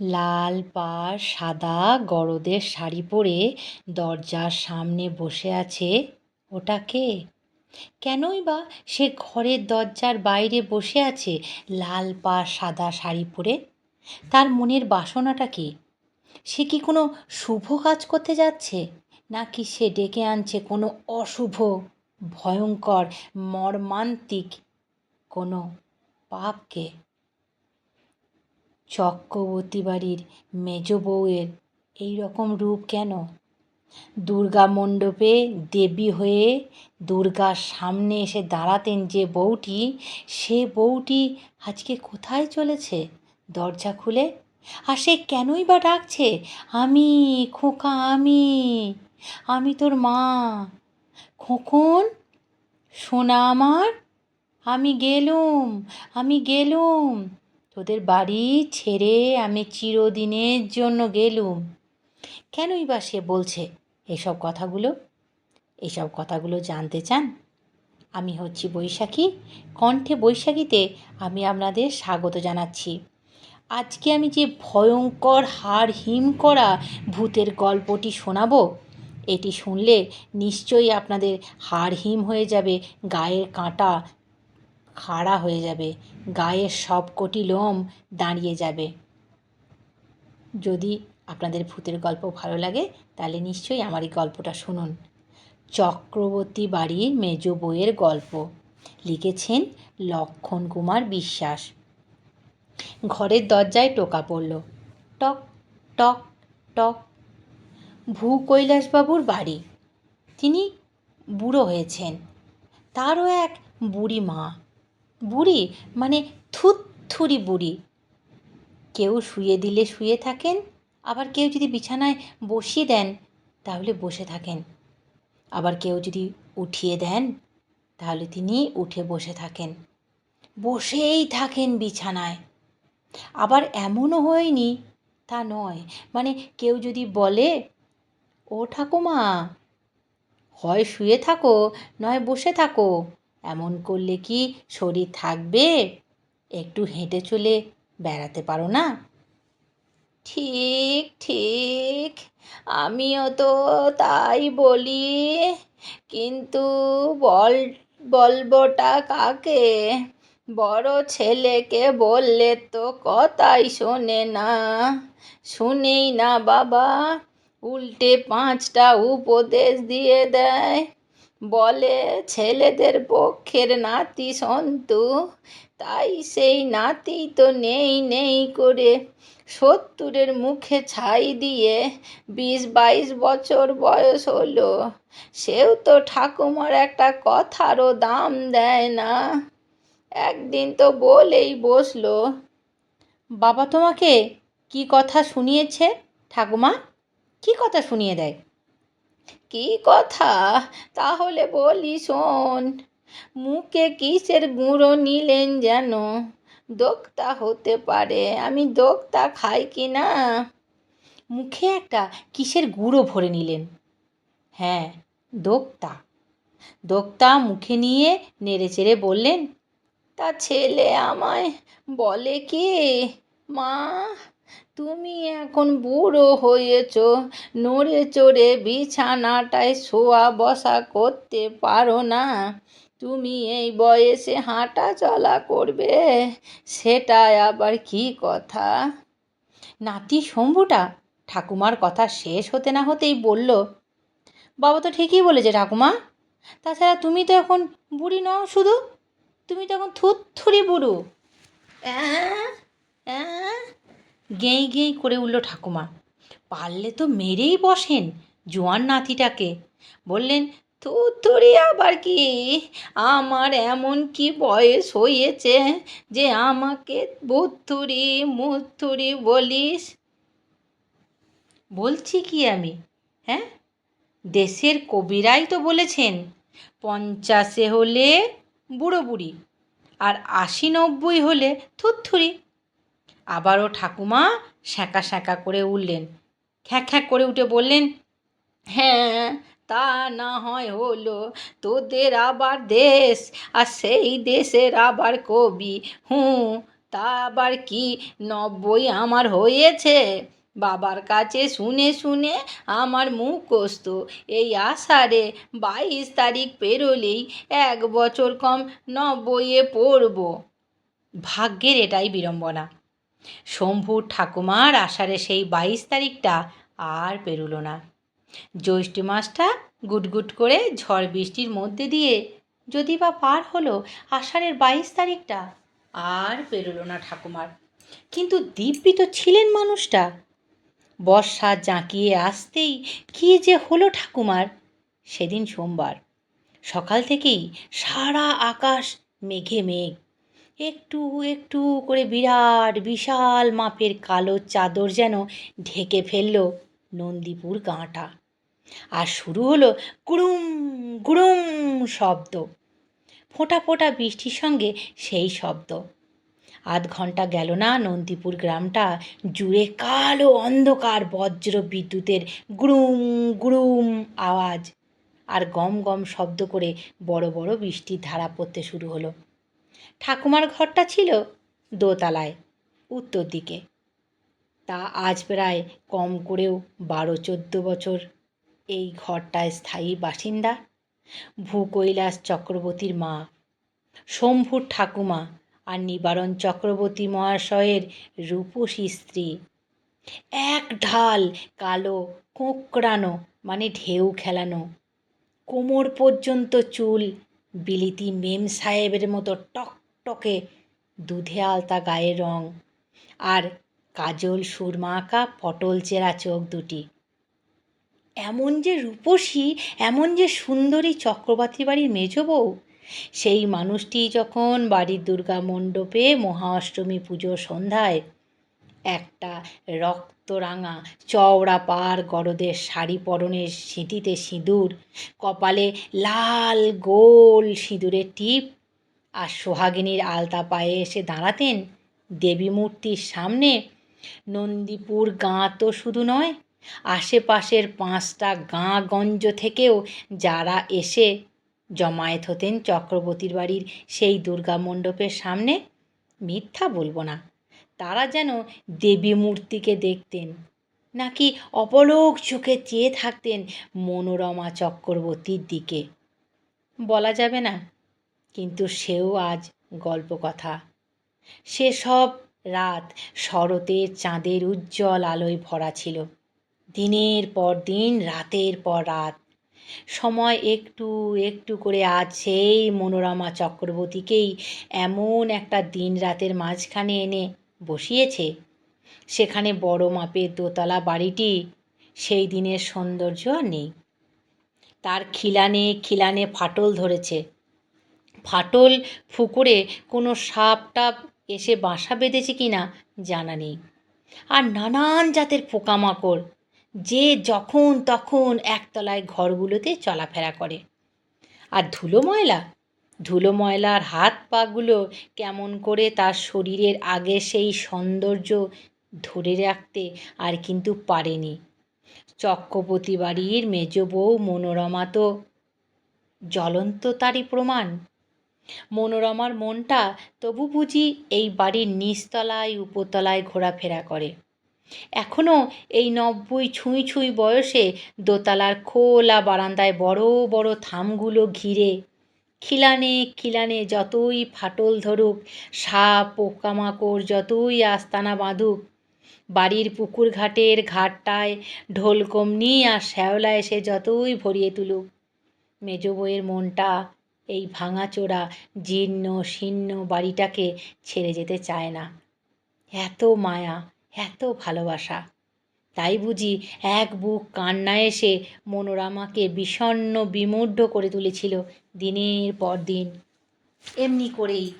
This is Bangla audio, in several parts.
লাল পা, সাদা গরদের শাড়ি পরে দরজার সামনে বসে আছে ওটা কে? কেনই বা সে ঘরের দরজার বাইরে বসে আছে লাল পা, সাদা শাড়ি পরে? তার মনের বাসনাটা কি? সে কি কোনো শুভ কাজ করতে যাচ্ছে? নাকি সে ডেকে আনছে কোনো অশুভ, ভয়ঙ্কর, মর্মান্তিক কোনো পাপকে? চক্রবর্তী বাড়ির মেজ বউয়ের এই রকম রূপ কেন? দুর্গা মণ্ডপে দেবী হয়ে দুর্গার সামনে এসে দাঁড়াতেন যে বউটি, সে বউটি আজকে কোথায় চলেছে? দরজা খুলে। আর সে কেনই বা ডাকছে? আমি, খোকা, আমি আমি তোর মা। খোকন, সোনা আমার, আমি গেলুম আমি গেলুম। তোদের বাড়ি ছেড়ে আমি চিরদিনের জন্য গেলুম। কেনই বা সে বলছে এসব কথাগুলো? এসব কথাগুলো জানতে চান? আমি হচ্ছি বৈশাখী। কণ্ঠে বৈশাখীতে আমি আপনাদের স্বাগত জানাচ্ছি। আজকে আমি যে ভয়ঙ্কর হাড় হিম করা ভূতের গল্পটি শোনাবো, এটি শুনলে নিশ্চয়ই আপনাদের হাড় হিম হয়ে যাবে, গায়ের কাঁটা খাড়া হয়ে যাবে গায়ের সব কটি লোম দাঁড়িয়ে যাবে। যদি আপনাদের ভূতের গল্প ভালো লাগে, তাহলে নিশ্চয়ই আমার এই গল্পটা শুনুন। চক্রবর্তী বাড়ির মেজ বইয়ের গল্প। লিখেছেন লক্ষণ কুমার বিশ্বাস। ঘরের দরজায় টোকা পড়ল। টক টক টক। ভূ কৈলাসবাবুর বাড়ি। তিনি বুড়ো হয়েছেন। তারও এক বুড়ি মা। বুড়ি? মানে থুতথুরি বুড়ি। কেউ শুয়ে দিলে শুয়ে থাকেন, আবার কেউ যদি বিছানায় বসিয়ে দেন, তাহলে বসে থাকেন। আবার কেউ যদি উঠিয়ে দেন, তাহলে তিনি উঠে বসে থাকেন। বসেই থাকেন বিছানায়। আবার এমনও হয়নি, তা নয়। মানে কেউ যদি বলে, ও ঠাকুমা, হয় শুয়ে থাকো, নয় বসে থাকো। এমন করলে কি শরীর থাকবে? একটু হেঁটে চলে বেড়াতে পারো না? ঠিক ঠিক, আমিও তো তাই বলি। কিন্তু বল, বলবোটা কাকে? বড় ছেলেকে বললে তো কথাই শোনে না। শুনেই না বাবা, উল্টে পাঁচটা উপদেশ দিয়ে দেয়। বলে, ছেলেদের পক্ষের নাতি সন্তু। তাই সেই নাতি তো নেই নেই করে। সত্তরের মুখে ছাই দিয়ে বিশ বাইশ বছর বয়স হলো। সেও তো ঠাকুমার একটা কথারও দাম দেয় না। একদিন তো বলেই বসল। বাবা তোমাকে কি কথা শুনিয়েছে ঠাকুমা? কি কথা শুনিয়ে দেয়? কি কথা? তাহলে বলি শোন, মুখে কিসের গুঁড়ো নিলেন যেন? দোক্তা হতে পারে, আমি দোক্তা খাই কি না? মুখে একটা কিসের গুঁড়ো ভরে নিলেন? হ্যাঁ দোক্তা। দোক্তা মুখে নিয়ে নেড়ে চেড়ে বললেন, তা ছেলে আমায় বলে কি? মা তুমি এখন বুড়ো হয়েছ, নড়ে চড়ে বিছানাটায় শোয়া বসা করতে পারো না। তুমি এই বয়সে হাঁটা চলা করবে সেটা আবার কি কথা? নাতি শম্ভুটা ঠাকুমার কথা শেষ হতে না হতেই বলল, বাবা তো ঠিকই বলেছে ঠাকুমা। তাছাড়া তুমি তো এখন বুড়ি নও শুধু, তুমি তো এখন থুতথুরি বুড়ো। গেঁই গেঁই করে উঠল ঠাকুমা। পারলে তো মেরেই বসেন জোয়ান নাতিটাকে। বললেন থুতুরি আবার কি? আমার এমন কি বয়স হয়েছে যে আমাকে বুথুরি মুথুরি বলিস? বলছি কি আমি? হ্যাঁ? দেশের কবিরাই তো বলেছেন, পঞ্চাশে হলে বুড়ো বুড়ি আর আশি নব্বই হলে থুতথুরি। আবারও ঠাকুমা স্যাঁকা স্যাঁকা করে উঠলেন। খ্যাঁক খ্যাঁক করে উঠে বললেন হ্যাঁ তা না হয় হলো, তোদের আবার দেশ, আর সেই দেশের আবার কবি, হুঁ, তা আবার কি নব্বই আমার হয়েছে? বাবার কাছে শুনে শুনে আমার মুখস্থ, এই আষাঢ়ে বাইশ তারিখ পেরোলেই এক বছর কম নব্বইয়ে পড়ব। ভাগ্যের এটাই বিড়ম্বনা। শম্ভুর ঠাকুমার আষাঢ়ে সেই বাইশ তারিখটা আর পেরোলো না। জ্যৈষ্ঠ মাসটা গুটগুট করে ঝড় বৃষ্টির মধ্যে দিয়ে যদি বা পার হলো আষাঢ়ের বাইশ তারিখটা আর পেরোলো না ঠাকুমার। কিন্তু দিব্যি তো ছিলেন মানুষটা। বর্ষা জাঁকিয়ে আসতেই কী যে হলো ঠাকুমার সেদিন সোমবার। সকাল থেকেই সারা আকাশ মেঘে মেঘ। একটু একটু করে বিরাট, বিশাল মাপের কালো চাদর যেন ঢেকে ফেলল নন্দীপুর গাঁটা। আর শুরু হলো গুড়ুম গুড়ুম শব্দ। ফোঁটা ফোঁটা বৃষ্টির সঙ্গে সেই শব্দ। আধ ঘণ্টা গেল না নন্দীপুর গ্রামটা জুড়ে কালো অন্ধকার বজ্র বিদ্যুতের গুড়ুম গুড়ুম আওয়াজ। আর গম গম শব্দ করে বড় বড় বৃষ্টির ধারা পড়তে শুরু হলো। ঠাকুমার ঘরটা ছিল দোতলায়, উত্তর দিকে। তা আজ প্রায় কম করেও বারো চোদ্দ বছর। এই ঘরটায় স্থায়ী বাসিন্দা, ভূকৈলাস চক্রবর্তীর মা, শম্ভুর ঠাকুমা আর নিবারণ চক্রবর্তী মহাশয়ের রূপসী স্ত্রী। এক ঢাল কালো, কোঁকড়ানো মানে ঢেউ খেলানো। কোমর পর্যন্ত চুল, বিলিতি মেম সাহেবের মতো টকটকে দুধে আলতা গায়ের রং আর কাজল সুরমা আঁকা পটল চেরা চোখ দুটি। এমন যে রূপসী, এমন যে সুন্দরী চক্রবর্তী বাড়ির মেজ বউ, সেই মানুষটি যখন বাড়ির দুর্গা মণ্ডপে মহা অষ্টমী পুজো সন্ধ্যায় একটা রক্তরাঙা চওড়া পার গরদের শাড়ি পরনের সিঁথিতে সিঁদুর, কপালে লাল গোল সিঁদুরের টিপ আর সোহাগিনীর আলতা পায়ে এসে দাঁড়াতেন দেবী মূর্তির সামনে। নন্দীপুর গাঁ তো শুধু নয়, আশেপাশের পাঁচটা গাঁ গঞ্জ থেকেও যারা এসে জমায়েত হতেন চক্রবর্তীর বাড়ির সেই দুর্গা মণ্ডপের সামনে, মিথ্যা বলব না, তারা যেন দেবী মূর্তিকে দেখতেন, নাকি অপলোক চোখে চেয়ে থাকতেন মনোরমা চক্রবর্তীর দিকে। বলা যাবে না কিন্তু সেও আজ গল্প কথা সেসব রাত শরতের চাঁদের উজ্জ্বল আলোয় ভরা ছিল। দিনের পর দিন, রাতের পর রাত। সময় একটু একটু করে আজ সেই মনোরমা চক্রবর্তীকেই এমন একটা দিন রাতের মাঝখানে এনে বসিয়েছে। সেখানে বড় মাপের দোতলা বাড়িটি সেই দিনের সৌন্দর্য নেই। তার খিলানে খিলানে ফাটল ধরেছে। ফাটল ফুকুরে কোনো সাপ টাপ এসে বাসা বেঁধেছে কি না জানা নেই। আর নানান জাতের পোকামাকড়, যে যখন তখন একতলায় ঘরগুলোতে চলাফেরা করে। আর ধুলো ময়লা, ধুলো ময়লার হাত পাগুলো কেমন করে তার শরীরের আগে সেই সৌন্দর্য ধরে রাখতে আর কিন্তু পারেনি। চক্রবর্তী বাড়ির মেজ বউ মনোরমা তো জ্বলন্ত তারই প্রমাণ। মনোরমার মনটা তবু বুঝি এই বাড়ির নিচতলায় উপতলায় ঘোরাফেরা করে। এখনও এই নব্বই ছুঁই ছুঁই বয়সে দোতলার খোলা বারান্দায় বড় বড় থামগুলো ঘিরে, খিলানে খিলানে যতই ফাটল ধরুক, সাপ, পোকামাকড় যতই আস্তানা বাঁধুক, বাড়ির পুকুর ঘাটের ঘাটটায় ঢোলকমনি আর শ্যাওলা এসে যতই ভরিয়ে তুলুক, মেজ বউয়ের মনটা এই ভাঙাচোরা জীর্ণ, শীর্ণ বাড়িটাকে ছেড়ে যেতে চায় না। এত মায়া, এত ভালোবাসা। তাই বুঝি এক বুক কান্না এসে মনোরমাকে বিষণ্ণ, বিমূঢ় করে তুলেছিল দিনের পর দিন। এমনি করেই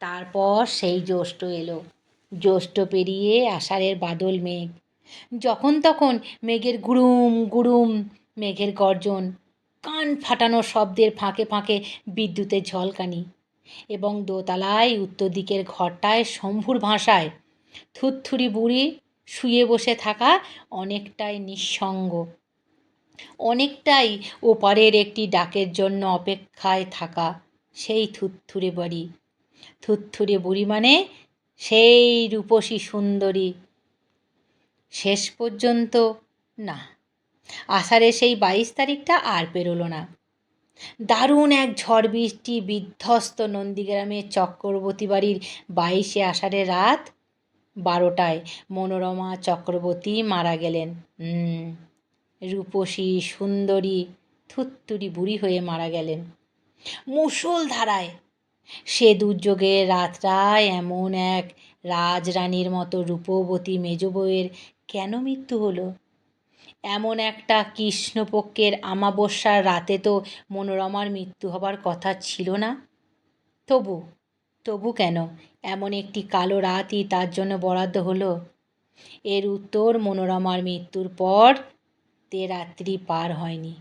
তারপর সেই জ্যৈষ্ঠ এলো। জ্যৈষ্ঠ পেরিয়ে আষাঢ়ের বাদল মেঘ। যখন তখন মেঘের গুড়ুম গুড়ুম মেঘের গর্জন। কান ফাটানো শব্দের ফাঁকে ফাঁকে বিদ্যুতের ঝলকানি এবং দোতলায় উত্তর দিকের ঘরটায় শম্ভুর ভাষায় থুরথুরি বুড়ি শুয়ে বসে থাকা অনেকটাই নিঃসঙ্গ। অনেকটাই ওপারের একটি ডাকের জন্য অপেক্ষায় থাকা সেই থুরথুরে বাড়ি। থুরথুরে বুড়ি মানে সেই রূপসী সুন্দরী। শেষ পর্যন্ত না। আষাঢ়ের সেই বাইশ তারিখটা আর পেরোলো না। দারুণ এক ঝড় বৃষ্টি, বিধ্বস্ত নন্দীগ্রামের চক্রবর্তী বাড়ির বাইশে আষাঢ়ের রাত বারোটায় মনোরমা চক্রবর্তী মারা গেলেন। রূপসী সুন্দরী থুত্তুরি বুড়ি হয়ে মারা গেলেন। মুসল ধারায় সে দুর্যোগের রাতটায় এমন এক রাজরানীর মতো রূপবতী মেজ বউয়ের কেন মৃত্যু হলো? এমন একটা কৃষ্ণপক্ষের আমাবস্যার রাতে তো মনোরমার মৃত্যু হবার কথা ছিল না? তবু তবু কেন এমন একটি কালো রাতই তার জন্য বরাদ্দ হলো? এর উত্তর, মনোরমার মৃত্যুর পর তে রাত্রি পার হয়নি।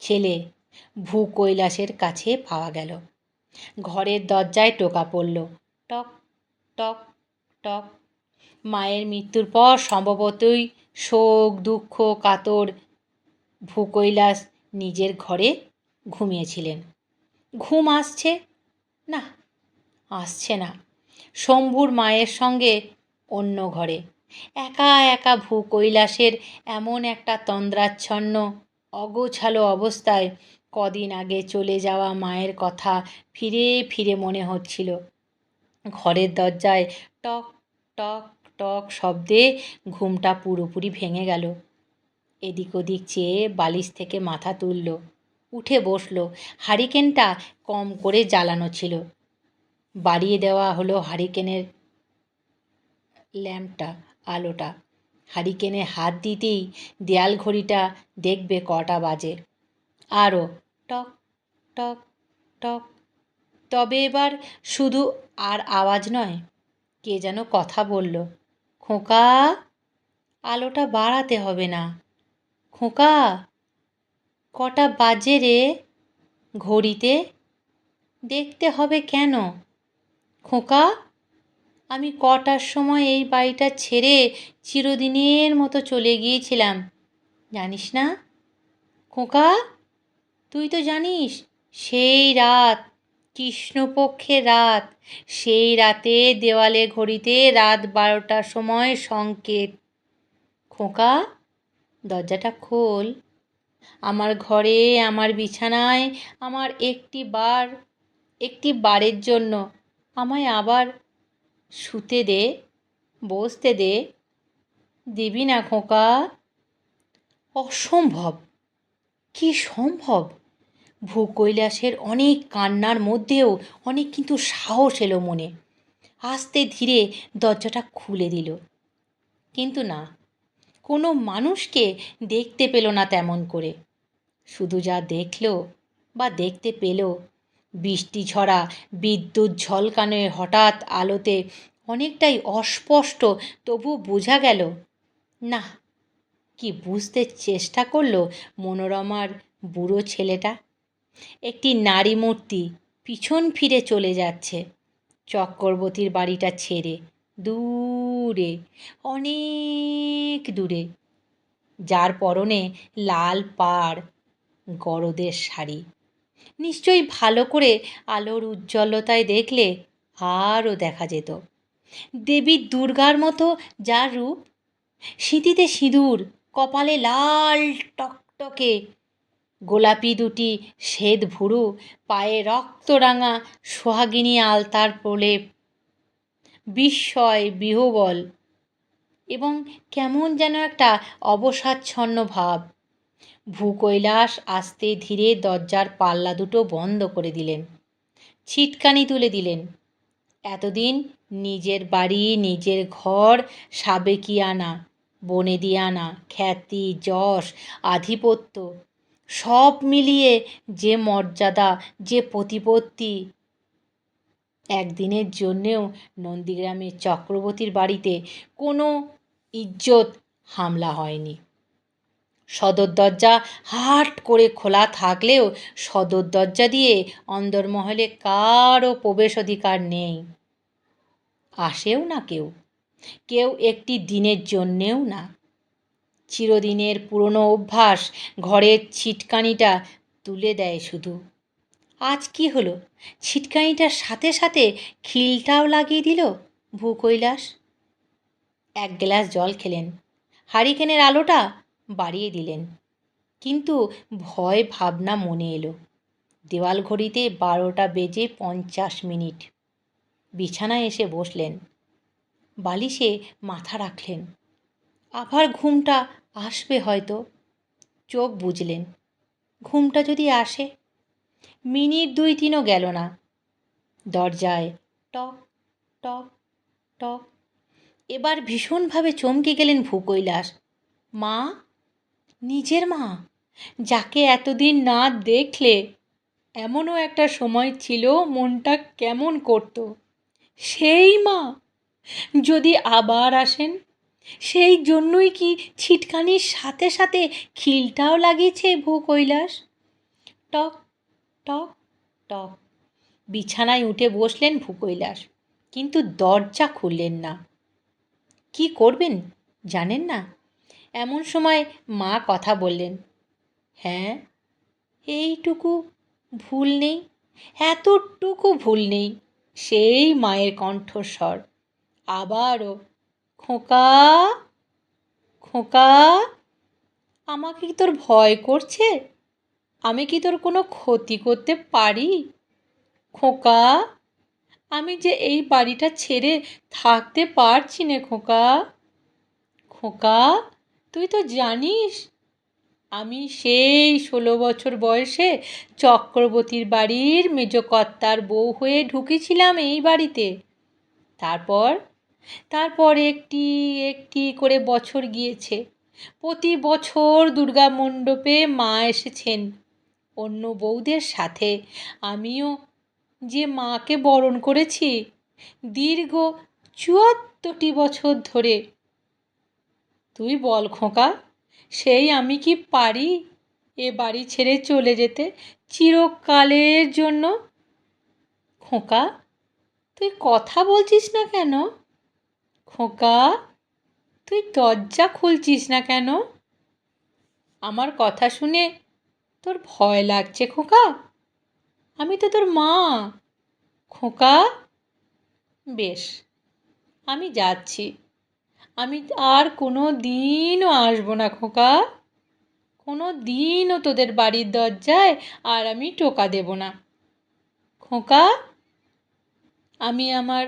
ছেলে ভূ কৈলাসের কাছে পাওয়া গেল। ঘরের দরজায় টোকা পড়ল। টক টক টক। মায়ের মৃত্যুর পর সম্ভবতই শোক, দুঃখ, কাতর ভূকৈলাস নিজের ঘরে ঘুমিয়েছিলেন। ঘুম আসছে? না আসছে না। শম্ভুর মায়ের সঙ্গে অন্য ঘরে। একা একা ভূকৈলাসের এমন একটা তন্দ্রাচ্ছন্ন, অগোছালো অবস্থায় কদিন আগে চলে যাওয়া মায়ের কথা ফিরে ফিরে মনে হচ্ছিল। ঘরের দরজায় টক টক টক শব্দে ঘুমটা পুরোপুরি ভেঙে গেল। এদিক ওদিক চেয়ে বালিশ থেকে মাথা তুলল। উঠে বসল। হারিকেনটা কম করে জ্বালানো ছিল। বাড়িয়ে দেওয়া হলো হারিকেনের ল্যাম্পটা, আলোটা। হারিকেনে হাত দিতেই দেয়াল ঘড়িটা দেখবে কটা বাজে। আরও টক টক টক। তবে এবার শুধু আর আওয়াজ নয়, কে যেন কথা বলল। খোকা, আলোটা বাড়াতে হবে না। খোকা, কটা বাজে রে ঘড়িতে? দেখতে হবে কেন? খোকা, আমি কটার সময় এই বাড়িটা ছেড়ে চিরদিনের মতো চলে গিয়েছিলাম, জানিস না? খোকা, তুই তো জানিস, সেই রাত কৃষ্ণপক্ষের রাত। সেই রাতে দেওয়ালে ঘড়িতে রাত বারোটার সময় সংকেত। খোকা, দরজাটা খোল। আমার ঘরে, আমার বিছানায়, আমার একটি বার, একটি বারের জন্য। আমায় আবার শুতে দে, বসতে দে। দিবি না খোকা? অসম্ভব। কি সম্ভব? ভূকৈলাসের অনেক কান্নার মধ্যেও অনেক কিন্তু সাহস এলো মনে। আস্তে ধীরে দরজাটা খুলে দিল। কিন্তু না, কোনো মানুষকে দেখতে পেল না তেমন করে। শুধু যা দেখল বা দেখতে পেল, বৃষ্টি ঝরা, বিদ্যুৎ ঝলকানে হঠাৎ আলোতে অনেকটাই অস্পষ্ট তবু বোঝা গেল, না, কি বুঝতে চেষ্টা করল মনোরমার বুড়ো ছেলেটা? একটি নারী মূর্তি পিছন ফিরে চলে যাচ্ছে। চক্রবর্তীর বাড়িটা ছেড়ে দূরে, অনেক দূরে। যার পরনে লাল পাড়, গরদের শাড়ি। নিশ্চয়ই ভালো করে আলোর উজ্জ্বলতায় দেখলে আরও দেখা যেত। দেবী দুর্গার মতো যার রূপ, সিঁথিতে সিঁদুর, কপালে লাল টকটকে গোলাপি দুটি শ্বেত ভুরু, পায়ে রক্তরাঙা সোহাগিনী আলতার প্রলেপ। বিস্ময়, বিহবল এবং কেমন যেন একটা অবসাচ্ছন্ন ভাব। ভূকৈলাস আস্তে ধীরে দরজার পাল্লা দুটো বন্ধ করে দিলেন। ছিটকানি তুলে দিলেন। এতদিন নিজের বাড়ি, নিজের ঘর সাবেকিয়ানা বনেদিয়ানা খ্যাতি, যশ, আধিপত্য সব মিলিয়ে যে মর্যাদা, যে প্রতিপত্তি। একদিনের জন্যেও নন্দীগ্রামের চক্রবর্তীর বাড়িতে কোনো ইজ্জত হামলা হয়নি। সদর দরজা হাট করে খোলা থাকলেও সদর দরজা দিয়ে অন্দরমহলে কারও প্রবেশ অধিকার নেই। আসেও না কেউ। কেউ একটি দিনের জন্যেও না। চিরদিনের পুরনো অভ্যাস ঘরের ছিটকানিটা তুলে দেয় শুধু। আজ কি হলো? ছিটকানিটার সাথে সাথে খিলটাও লাগিয়ে দিল ভূকৈলাস এক গ্লাস জল খেলেন। হারিকেনের আলোটা বাড়িয়ে দিলেন। কিন্তু ভয় ভাবনা মনে এলো। দেওয়াল ঘড়িতে বারোটা বেজে পঞ্চাশ মিনিট। বিছানায় এসে বসলেন। বালিশে মাথা রাখলেন। আবার ঘুমটা আসবে হয়তো। চোখ বুঝলেন ঘুমটা যদি আসে? মিনিট দুই তিনও গেল না। দরজায় টক টক টক। এবার ভীষণভাবে চমকে গেলেন ভূকৈলাস মা? নিজের মা? যাকে এতদিন না দেখলে এমনও একটা সময় ছিল মনটা কেমন করতো। সেই মা? যদি আবার আসেন? সেই জন্যই কি ছিটকানির সাথে সাথে খিলটাও লাগিয়েছে ভূকৈলাস টক টক টক। বিছানায় উঠে বসলেন ভূকৈলাস কিন্তু দরজা খুললেন না। কি করবেন জানেন না? এমন সময় মা কথা বললেন হ্যাঁ এইটুকু ভুল নেই, এতটুকু ভুল নেই, সেই মায়ের কণ্ঠস্বর। আবারও খোকা খোকা, আমাকে কি তোর ভয় করছে? আমি কি তোর কোনো ক্ষতি করতে পারি? খোকা, আমি যে এই বাড়িটা ছেড়ে থাকতে পারছি না খোকা। খোকা, তুই তো জানিস, আমি সেই ষোলো বছর বয়সে চক্রবর্তীর বাড়ির মেজকর্তার বউ হয়ে ঢুকেছিলাম এই বাড়িতে। তারপর তারপর একটি একটি করে বছর গিয়েছে। প্রতি বছর দুর্গা মণ্ডপে মা এসেছেন। অন্য বউদের সাথে। আমিও যে মাকে বরণ করেছি, দীর্ঘ চুয়াত্তরটি বছর ধরে। তুই বল খোঁকা, সেই আমি কি পারি এ বাড়ি ছেড়ে চলে যেতে চিরকালের জন্য? খোঁকা, তুই কথা বলছিস না কেন? খোকা, তুই দরজা খুলছিস না কেন? আমার কথা শুনে তোর ভয় লাগছে খোকা। আমি তো তোর মা। খোকা, বেশ, আমি যাচ্ছি। আমি আর কোনো দিনও আসব না খোকা। কোনো দিনও তোদের বাড়ির দরজায় আর আমি টোকা দেব না। খোকা, আমি আমার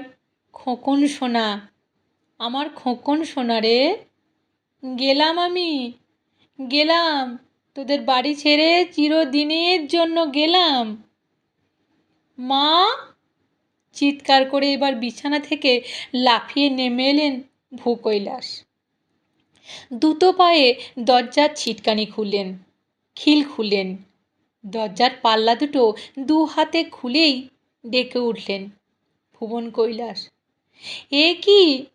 খোকন সোনা। আমার খোকন সোনারে। গেলাম আমি, গেলাম। তোদের বাড়ি ছেড়ে চিরদিনের জন্য গেলাম। মা, চিৎকার করে এবার বিছানা থেকে লাফিয়ে নেমে এলেন ভূকৈলাস দুটো পায়ে দরজার ছিটকানি খুললেন, খিল খুললেন। দরজার পাল্লা দুটো দু হাতে খুলেই ডেকে উঠলেন ভুবন কৈলাস। এ কি?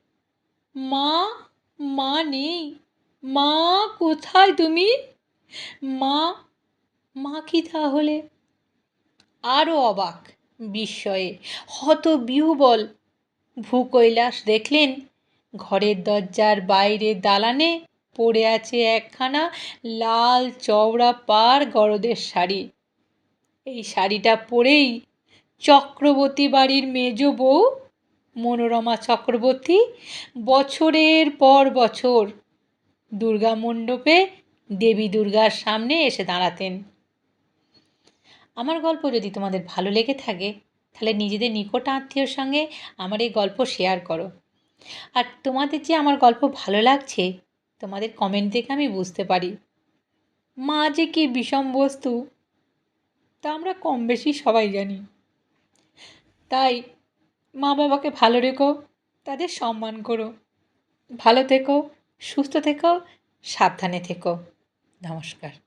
মা মা নেই। মা, কোথায় তুমি? মা মা কি তাহলে? আরও অবাক বিস্ময়ে। হত বিহুবল ভূকৈলাস দেখলেন। ঘরের দরজার বাইরে দালানে পড়ে আছে একখানা লাল চওড়া পার গরদের শাড়ি। এই শাড়িটা পরেই চক্রবর্তী বাড়ির মেজ বউ মনোরমা চক্রবর্তী, বছরের পর বছর দুর্গা মণ্ডপে দেবী দুর্গার সামনে এসে দাঁড়াতেন। আমার গল্প যদি তোমাদের ভালো লেগে থাকে, তাহলে নিজেদের নিকট আত্মীয়র সঙ্গে আমার এই গল্প শেয়ার করো। আর তোমাদের যে আমার গল্প ভালো লাগছে, তোমাদের কমেন্ট দেখে আমি বুঝতে পারি। মা যে কি বিষম বস্তু, তা আমরা কম বেশি সবাই জানি। তাই মা বাবাকে ভালো রেখো তাদের সম্মান করো। ভালো থেকো সুস্থ থেকো সাবধানে থেকো। নমস্কার।